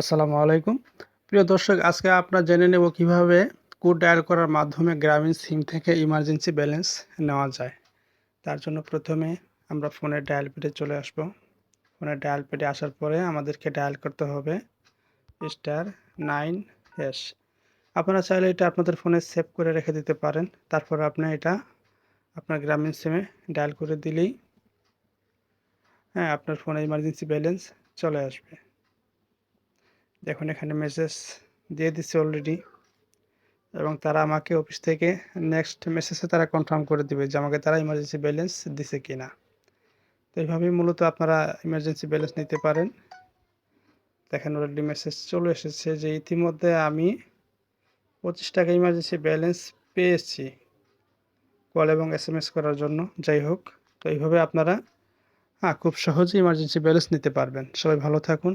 আসসালামু আলাইকুম। প্রিয় দর্শক, আজকে আপনার জেনে নেব কীভাবে কোড ডায়াল করার মাধ্যমে গ্রামীণ সিম থেকে ইমার্জেন্সি ব্যালেন্স নেওয়া যায়। তার জন্য প্রথমে আমরা ফোনের ডায়াল পেডে চলে আসব। ফোনের ডায়াল পেডে আসার পরে আমাদেরকে ডায়াল করতে হবে স্টার নাইন হ্যাশ আপনারা চাইলে এটা আপনাদের ফোনে সেভ করে রেখে দিতে পারেন। তারপর আপনি এটা আপনার গ্রামীণ সিমে ডায়াল করে দিলেই হ্যাঁ আপনার ফোনে ইমার্জেন্সি ব্যালেন্স চলে আসবে। দেখুন, এখানে মেসেজ দিয়ে দিচ্ছে অলরেডি এবং তারা আমাকে অফিস থেকে নেক্সট মেসেজে তারা কনফার্ম করে দিবে যে আমাকে তারা ইমার্জেন্সি ব্যালেন্স দিছে কি না তো এইভাবেই মূলত আপনারা ইমার্জেন্সি ব্যালেন্স নিতে পারেন। দেখেন অলরেডি মেসেজ চলে এসেছে যে ইতিমধ্যে আমি পঁচিশ টাকা ইমার্জেন্সি ব্যালেন্স পেয়েছি কল এবং এস এম এস করার জন্য। যাই হোক, তো এইভাবে আপনারা হ্যাঁ খুব সহজে ইমার্জেন্সি ব্যালেন্স নিতে পারবেন। সবাই ভালো থাকুন।